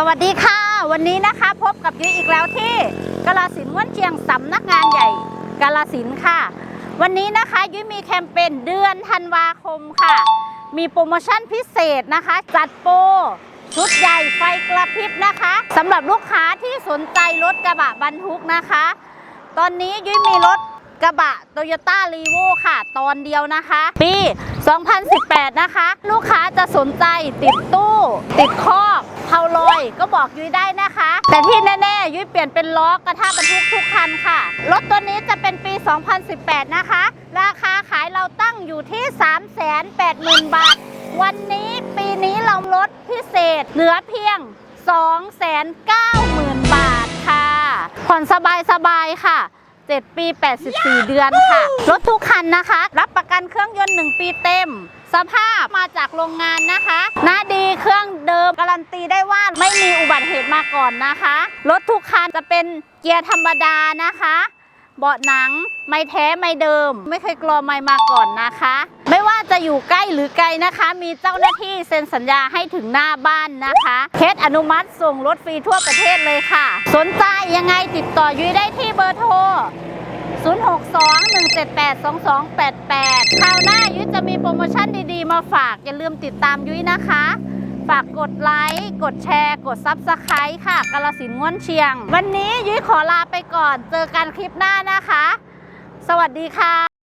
สวัสดีค่ะ วันนี้นะคะพบกับยุ้ยอีกแล้วที่กาลสินธุ์ม้วนเชียงสำนักงานใหญ่กาลสินค่ะ วันนี้นะคะยุ้ยมีแคมเปญเดือนธันวาคมค่ะ มีโปรโมชั่นพิเศษนะคะ จัดโปรชุดใหญ่ไฟกระพริบนะคะสำหรับลูกค้าที่สนใจรถกระบะบรรทุกนะคะ ตอนนี้ยุ้ยมีรถกระบะโตโยต้ารีโวค่ะ ตอนเดียวนะคะ ปี 2018 นะคะ ลูกค้าจะสนใจติดตู้ ติดคอ เผาลอยก็บอกยุ้ยได้นะคะ แต่ที่แน่ๆยุ้ยเปลี่ยนเป็นล้อกระทะบรรทุกทุกคันค่ะ รถตัวนี้จะเป็นปี 2018 นะคะ ราคาขายเราตั้งอยู่ที่ 380,000 บาท วันนี้ปีนี้เราลดพิเศษเหลือเพียง 290,000 บาทค่ะ ผ่อนสบายๆค่ะ7ปี 84 เดือนค่ะ รถทุกคันนะคะ รับประกันเครื่องยนต์ 1 ปีเต็ม สภาพมาจากโรงงานนะคะหน้าดีเครื่องเดิมการันตีได้ว่าไม่มีอุบัติเหตุมาก่อนนะคะ รถทุกคันจะเป็นเกียร์ธรรมดานะคะ เบาะหนังไม่แท้ไม่เดิม ไม่เคยกลัวไม่มาก่อนนะคะ ไม่ว่าจะอยู่ใกล้หรือไกลนะคะ มีเจ้าหน้าที่เซ็นสัญญาให้ถึงหน้าบ้านนะคะเคสอนุมัติส่งรถฟรีทั่วประเทศเลยค่ะ สนใจยังไงติดต่อยุ้ยได้ที่เบอร์โทร 062-178-2288 คราวหน้า ยุ้ยจะมีโปรโมชั่นดีๆ มาฝาก อย่าลืมติดตามยุ้ยนะคะ ฝากกดไลค์ กดแชร์ กดซับสไครต์ค่ะกาลสินง่วนเชียง วันนี้ยุ้ยขอลาไปก่อน เจอกันคลิปหน้านะคะ สวัสดีค่ะ